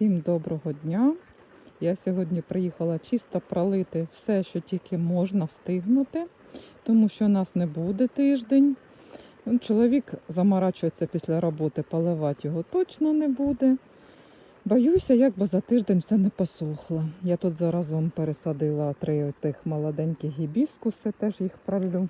Всім доброго дня. Я сьогодні приїхала чисто пролити все, що тільки можна встигнути, тому що нас не буде тиждень. Ну, Чоловік заморачується після роботи, поливати його точно не буде. Боюся, як би за тиждень все не посохло. Я тут заразом пересадила три тих молоденьких гібіскуси, теж їх пролю.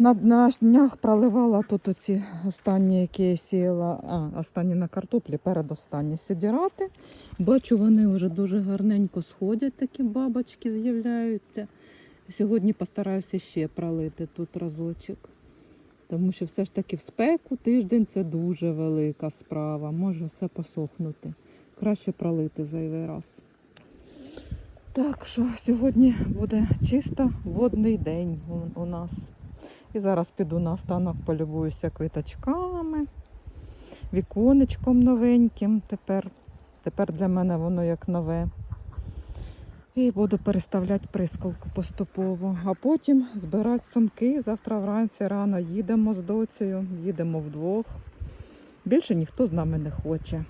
На, на днях проливала тут оці останні, які я сіяла, а, останні на картоплі, передостанні сидірати. Бачу, вони вже дуже гарненько сходять, такі бабочки з'являються. Сьогодні постараюся ще пролити тут разочок. Тому що все ж таки в спеку тиждень це дуже велика справа. Може все посохнути. Краще пролити зайвий раз. Так що сьогодні буде чисто водний день у нас. І зараз піду на останок, полюбуюся квіточками, віконечком новеньким. Тепер, тепер для мене воно як нове. І буду переставляти прискалку поступово. А потім збирати сумки. Завтра вранці рано їдемо з доцею, їдемо вдвох. Більше ніхто з нами не хоче.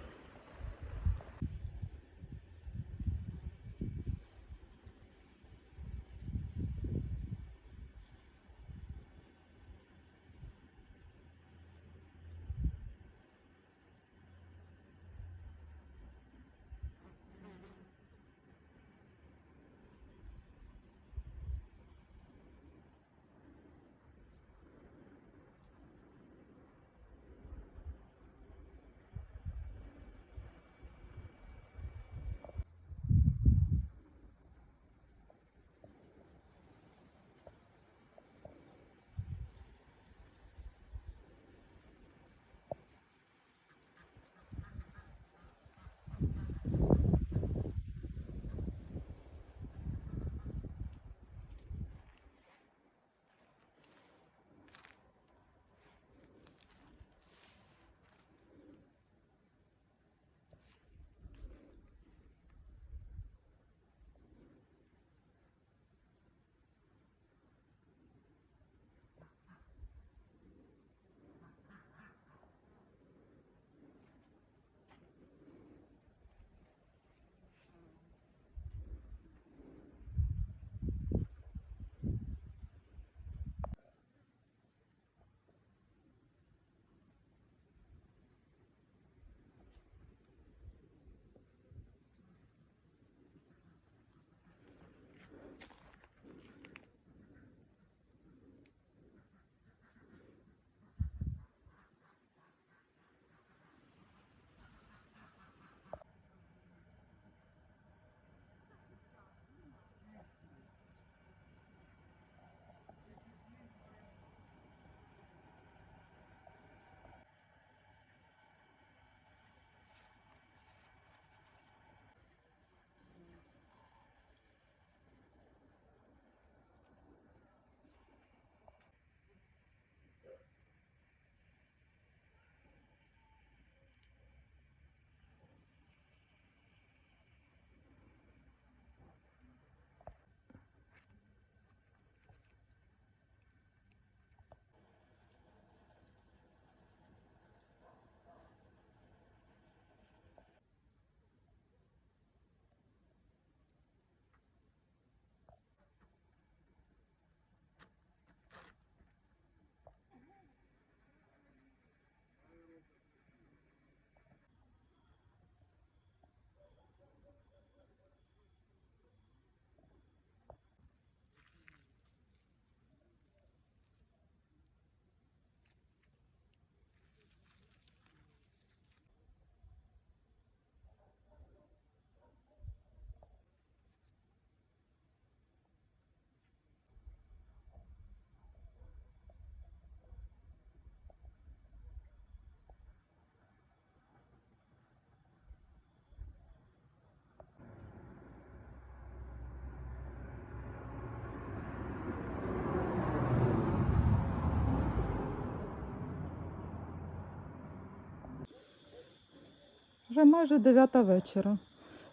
Вже майже 9 вечора.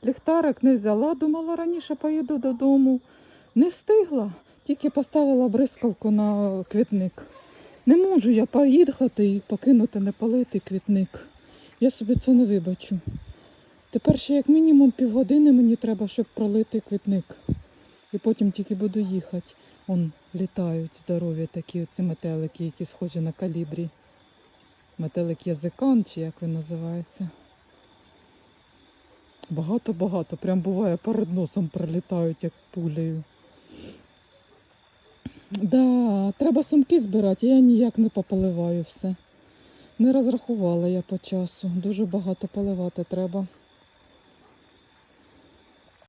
Ліхтарик не взяла, думала, раніше поїду додому. Не встигла, тільки поставила бризкалку на квітник. Не можу я поїхати і покинути не политий квітник. Я собі це не вибачу. Тепер ще як мінімум півгодини мені треба, щоб пролити квітник. І потім тільки буду їхати. Он літають здорові такі оці метелики, які схожі на калібрі. Метелик язикан, чи як він називається. Багато-багато. Прям буває перед носом пролітають, як пулею. Да, треба сумки збирати, я ніяк не пополиваю все. Не розрахувала я по часу. Дуже багато поливати треба.